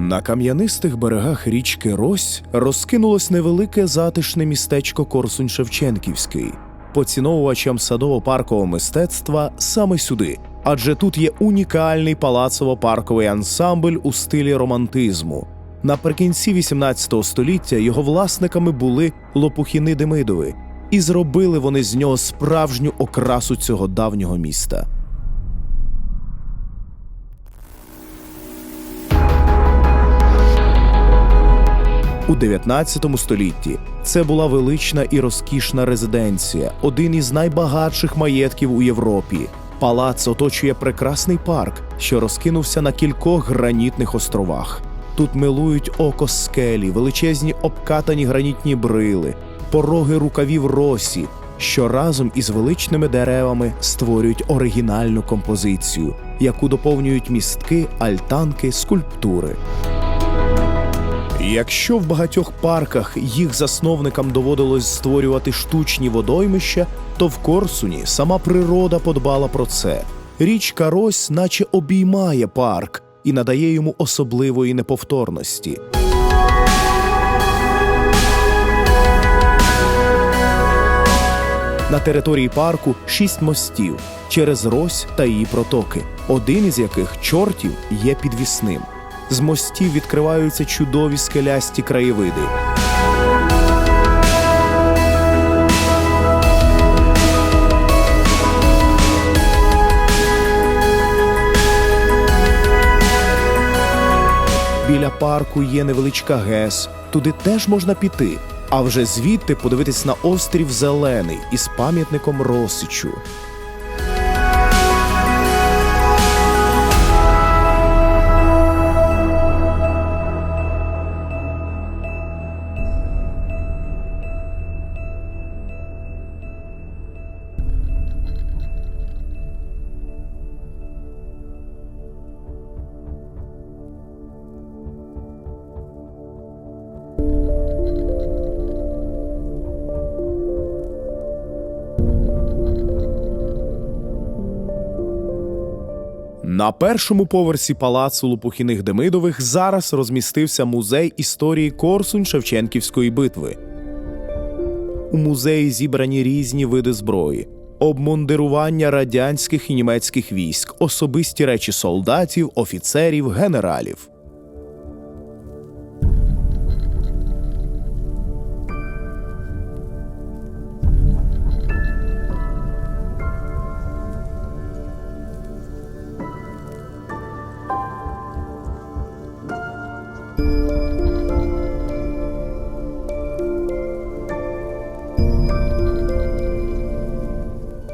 На кам'янистих берегах річки Рось розкинулось невелике затишне містечко Корсунь Шевченківський. Поціновувачам садово-паркового мистецтва саме сюди, адже тут є унікальний палацово-парковий ансамбль у стилі романтизму. Наприкінці XVIII століття його власниками були Лопухіни Демидови, і зробили вони з нього справжню окрасу цього давнього міста. У 19 столітті це була велична і розкішна резиденція, один із найбагатших маєтків у Європі. Палац оточує прекрасний парк, що розкинувся на кількох гранітних островах. Тут милують око скелі, величезні обкатані гранітні брили, пороги рукавів росі, що разом із величними деревами створюють оригінальну композицію, яку доповнюють містки, альтанки, скульптури. Якщо в багатьох парках їх засновникам доводилось створювати штучні водоймища, то в Корсуні сама природа подбала про це. Річка Рось наче обіймає парк і надає йому особливої неповторності. На території парку шість мостів через Рось та її протоки, один із яких чортів є підвісним. З мостів відкриваються чудові скелясті краєвиди. Біля парку є невеличка ГЕС, туди теж можна піти. А вже звідти подивитись на острів Зелений із пам'ятником Росичу. На першому поверсі палацу Лопухіних Демидових зараз розмістився музей історії Корсунь Шевченківської битви. У музеї зібрані різні види зброї, обмундирування радянських і німецьких військ, особисті речі солдатів, офіцерів, генералів.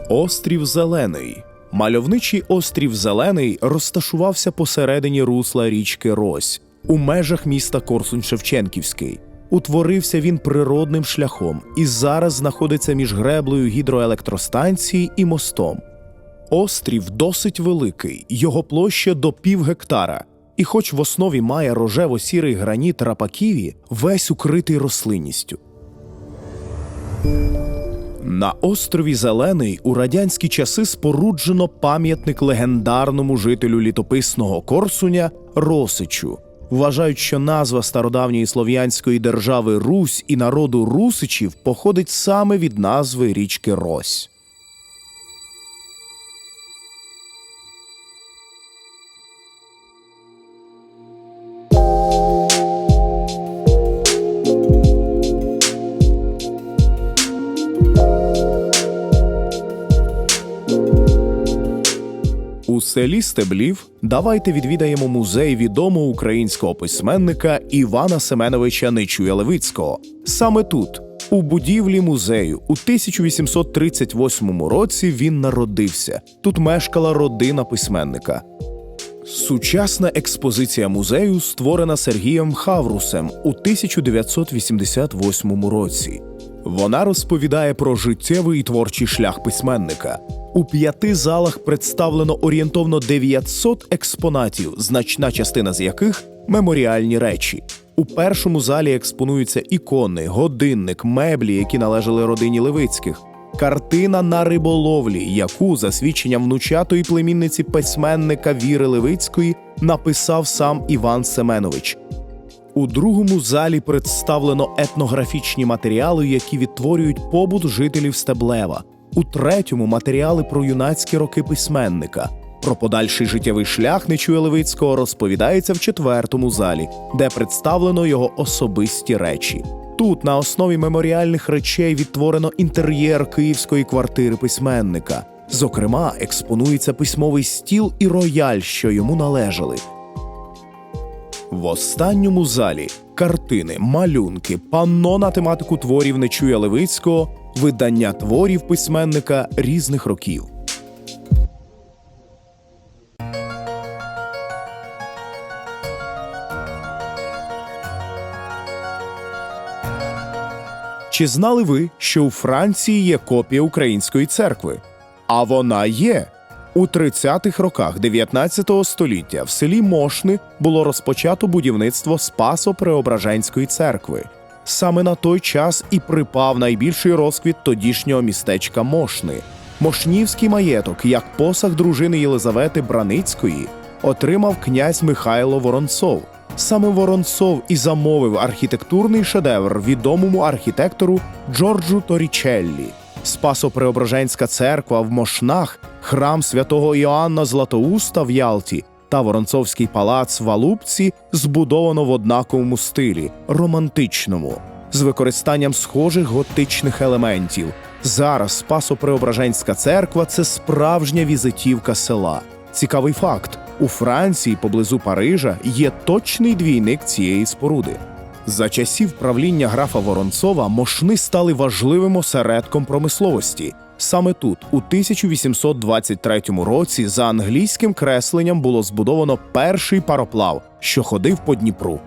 Острів Зелений. Мальовничий острів Зелений розташувався посередині русла річки Рось у межах міста Корсунь Шевченківський. Утворився він природним шляхом і зараз знаходиться між греблею гідроелектростанції і мостом. Острів досить великий, його площа до пів гектара, і хоч в основі має рожево-сірий граніт рапаківі, весь укритий рослинністю. На острові Зелений у радянські часи споруджено пам'ятник легендарному жителю літописного Корсуня Росичу. Вважають, що назва стародавньої слов'янської держави Русь і народу Русичів походить саме від назви річки Рось. Селі Стеблів давайте відвідаємо музей відомого українського письменника Івана Семеновича Нечуя Левицького. Саме тут, у будівлі музею, у 1838 році він народився. Тут мешкала родина письменника. Сучасна експозиція музею створена Сергієм Хаврусем у 1988 році. Вона розповідає про життєвий і творчий шлях письменника. У п'яти залах представлено орієнтовно 900 експонатів, значна частина з яких меморіальні речі. У першому залі експонуються ікони, годинник, меблі, які належали родині Левицьких, картина на риболовлі, яку, за свідченням внучатої племінниці письменника Віри Левицької, написав сам Іван Семенович. У другому залі представлено етнографічні матеріали, які відтворюють побут жителів Стеблева. У третьому матеріали про юнацькі роки письменника. Про подальший життєвий шлях Нечуя Левицького розповідається в четвертому залі, де представлено його особисті речі. Тут на основі меморіальних речей відтворено інтер'єр київської квартири письменника. Зокрема, експонується письмовий стіл і рояль, що йому належали. В останньому залі картини, малюнки, панно на тематику творів Нечуя Левицького, видання творів письменника різних років. Чи знали ви, що у Франції є копія української церкви? А вона є. У 30-х роках 19 століття в селі Мошни було розпочато будівництво Спасо-Преображенської церкви. Саме на той час і припав найбільший розквіт тодішнього містечка Мошни. Мошнівський маєток, як посаг дружини Єлизавети Браницької, отримав князь Михайло Воронцов. Саме Воронцов і замовив архітектурний шедевр відомому архітектору Джорджу Торічеллі. Спасо-Преображенська церква в Мошнах, храм святого Іоанна Златоуста в Ялті та Воронцовський палац в Алупці збудовано в однаковому стилі романтичному, з використанням схожих готичних елементів. Зараз Спасо-Преображенська церква це справжня візитівка села. Цікавий факт: у Франції, поблизу Парижа, є точний двійник цієї споруди. За часів правління графа Воронцова мошни стали важливим осередком промисловості. Саме тут, у 1823 році, за англійським кресленням було збудовано перший пароплав, що ходив по Дніпру.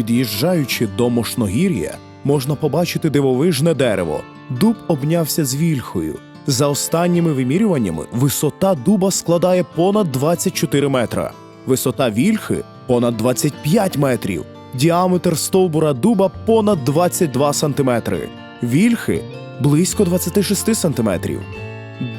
Під'їжджаючи до Мошногір'я, можна побачити дивовижне дерево. Дуб обнявся з вільхою. За останніми вимірюваннями, висота дуба складає понад 24 метра, висота вільхи понад 25 метрів, діаметр стовбура дуба понад 22 сантиметри, вільхи близько 26 сантиметрів.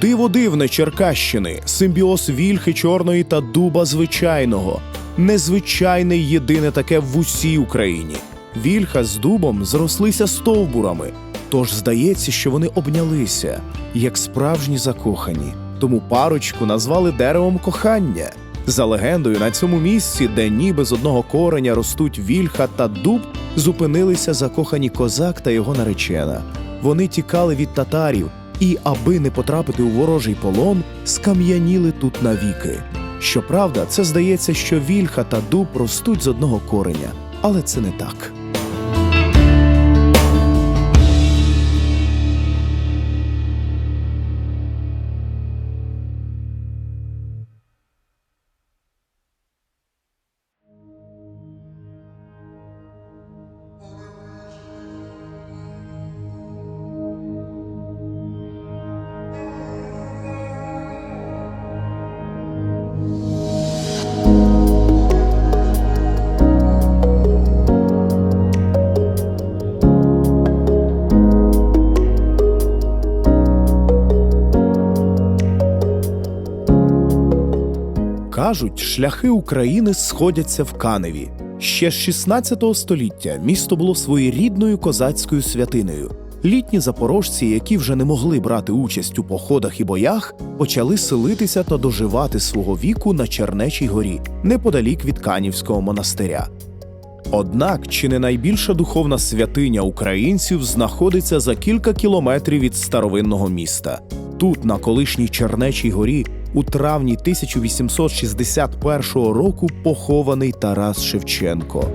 Диво дивне Черкащини, симбіоз вільхи чорної та дуба звичайного. Незвичайне єдине таке в усій Україні. Вільха з дубом зрослися стовбурами, тож здається, що вони обнялися, як справжні закохані. Тому парочку назвали деревом кохання. За легендою, на цьому місці, де ніби з одного кореня ростуть вільха та дуб, зупинилися закохані козак та його наречена. Вони тікали від татарів і, аби не потрапити у ворожий полон, скам'яніли тут навіки. Щоправда, це здається, що вільха та дуб ростуть з одного кореня, але це не так. Кажуть, шляхи України сходяться в Каневі. Ще з 16 століття місто було своєрідною козацькою святиною. Літні запорожці, які вже не могли брати участь у походах і боях, почали селитися та доживати свого віку на Чернечій горі, неподалік від Канівського монастиря. Однак, чи не найбільша духовна святиня українців знаходиться за кілька кілометрів від старовинного міста. Тут, на колишній Чернечій горі, у травні 1861 року похований Тарас Шевченко.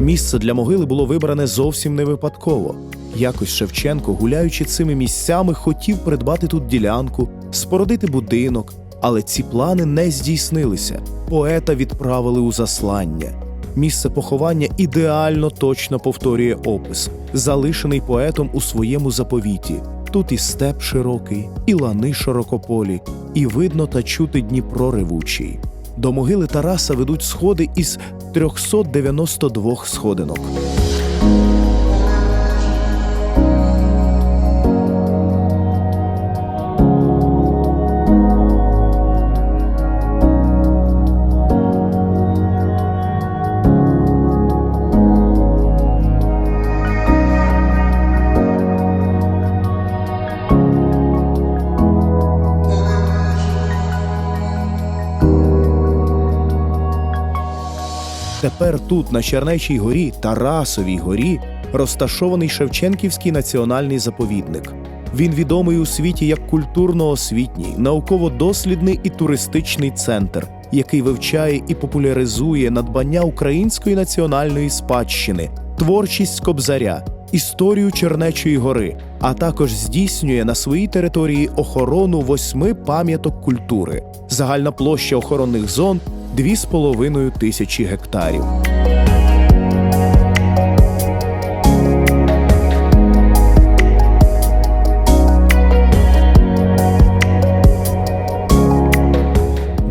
Місце для могили було вибране зовсім не випадково. Якось Шевченко, гуляючи цими місцями, хотів придбати тут ділянку, спорудити будинок, але ці плани не здійснилися. Поета відправили у заслання. Місце поховання ідеально точно повторює опис, залишений поетом у своєму заповіті. Тут і степ широкий, і лани широкополі, і видно та чути Дніпро ревучий. До могили Тараса ведуть сходи із 392 сходинок. Тут, на Чернечій горі, Тарасовій горі, розташований Шевченківський національний заповідник. Він відомий у світі як культурно-освітній, науково-дослідний і туристичний центр, який вивчає і популяризує надбання української національної спадщини, творчість кобзаря, історію Чернечої гори, а також здійснює на своїй території охорону восьми пам'яток культури. Загальна площа охоронних зон 2,5 тисячі гектарів.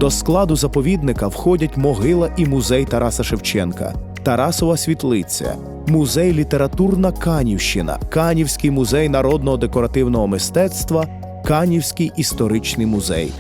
До складу заповідника входять могила і музей Тараса Шевченка, Тарасова світлиця, музей літературна Канівщина, Канівський музей народного декоративного мистецтва, Канівський історичний музей.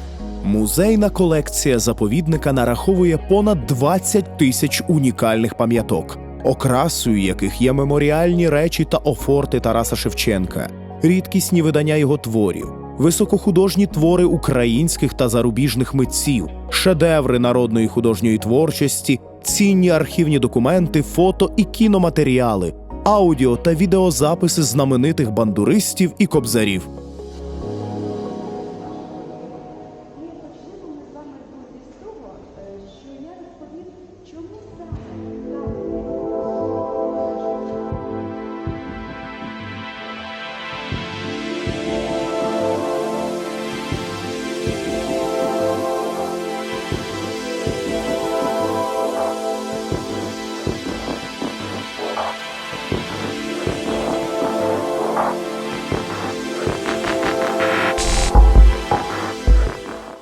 Музейна колекція заповідника нараховує понад 20 тисяч унікальних пам'яток, окрасою яких є меморіальні речі та офорти Тараса Шевченка, рідкісні видання його творів, високохудожні твори українських та зарубіжних митців, шедеври народної художньої творчості, цінні архівні документи, фото і кіноматеріали, аудіо та відеозаписи знаменитих бандуристів і кобзарів.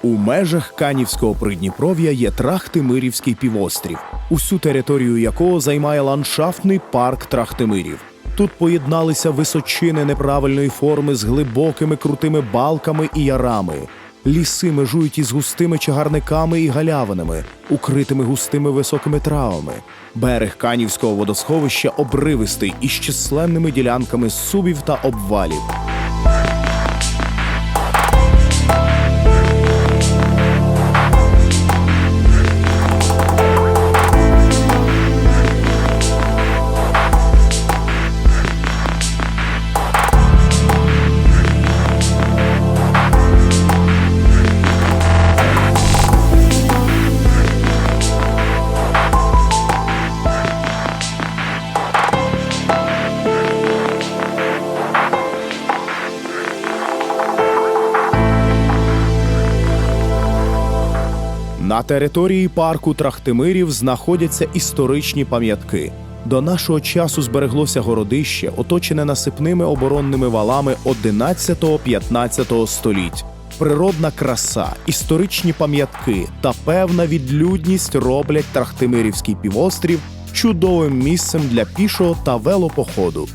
У межах Канівського Придніпров'я є Трахтимирівський півострів, усю територію якого займає ландшафтний парк Трахтимирів. Тут поєдналися височини неправильної форми з глибокими крутими балками і ярами. Ліси межують із густими чагарниками і галявинами, укритими густими високими травами. Берег Канівського водосховища обривистий із численними ділянками субів та обвалів. На території парку Трахтимирів знаходяться історичні пам'ятки. До нашого часу збереглося городище, оточене насипними оборонними валами 11-15 століть. Природна краса, історичні пам'ятки та певна відлюдність роблять Трахтимирівський півострів чудовим місцем для пішого та велопоходу.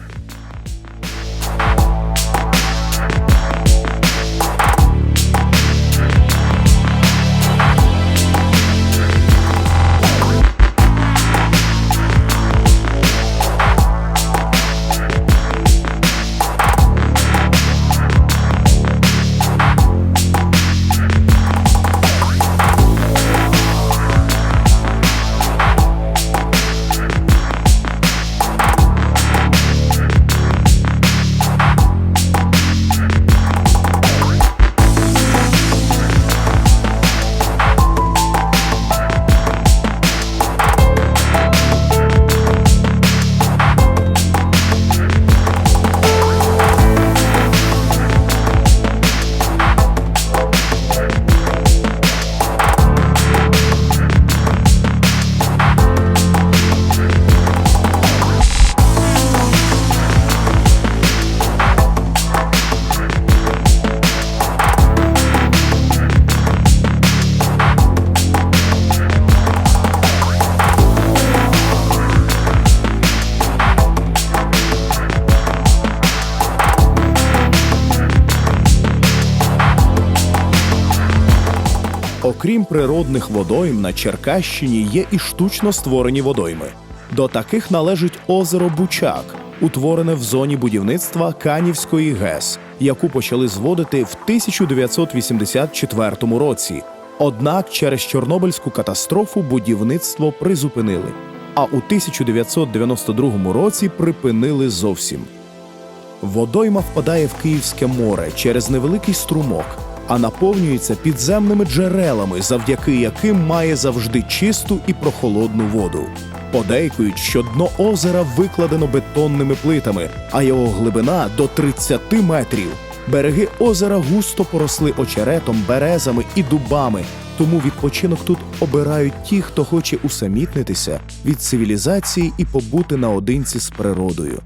Природних водойм, на Черкащині є і штучно створені водойми. До таких належить озеро Бучак, утворене в зоні будівництва Канівської ГЕС, яку почали зводити в 1984 році. Однак через Чорнобильську катастрофу будівництво призупинили, а у 1992 році припинили зовсім. Водойма впадає в Київське море через невеликий струмок, а наповнюється підземними джерелами, завдяки яким має завжди чисту і прохолодну воду. Подейкують, що дно озера викладено бетонними плитами, а його глибина до 30 метрів. Береги озера густо поросли очеретом, березами і дубами, тому відпочинок тут обирають ті, хто хоче усамітнитися від цивілізації і побути наодинці з природою.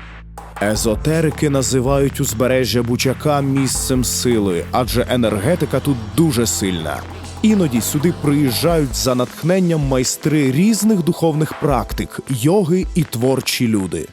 Езотерики називають узбережжя Бучака місцем сили, адже енергетика тут дуже сильна. Іноді сюди приїжджають за натхненням майстри різних духовних практик, йоги і творчі люди.